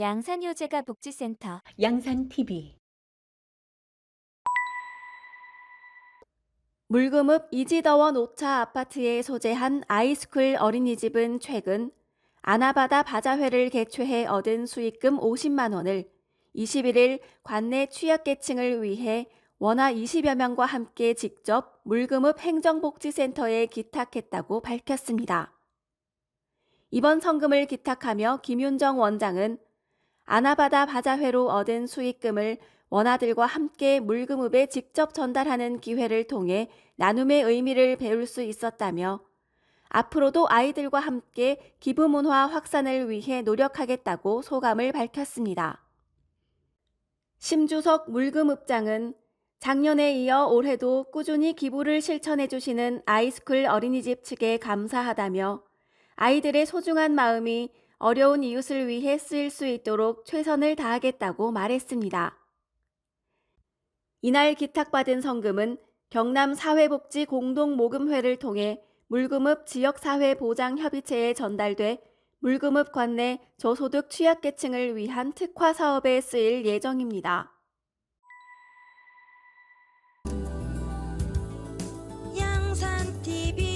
양산효재가 복지센터 양산TV 물금읍 이지더원 5차 아파트에 소재한 아이스쿨 어린이집은 최근 아나바다 바자회를 개최해 얻은 수익금 50만 원을 21일 관내 취약계층을 위해 원화 20여 명과 함께 직접 물금읍 행정복지센터에 기탁했다고 밝혔습니다. 이번 성금을 기탁하며 김윤정 원장은 아나바다 바자회로 얻은 수익금을 원아들과 함께 물금읍에 직접 전달하는 기회를 통해 나눔의 의미를 배울 수 있었다며 앞으로도 아이들과 함께 기부 문화 확산을 위해 노력하겠다고 소감을 밝혔습니다. 심주석 물금읍장은 작년에 이어 올해도 꾸준히 기부를 실천해 주시는 아이스쿨 어린이집 측에 감사하다며 아이들의 소중한 마음이 어려운 이웃을 위해 쓰일 수 있도록 최선을 다하겠다고 말했습니다. 이날 기탁받은 성금은 경남 사회복지 공동모금회를 통해 물금읍 지역사회보장협의체에 전달돼 물금읍 관내 저소득 취약계층을 위한 특화 사업에 쓰일 예정입니다. 양산 TV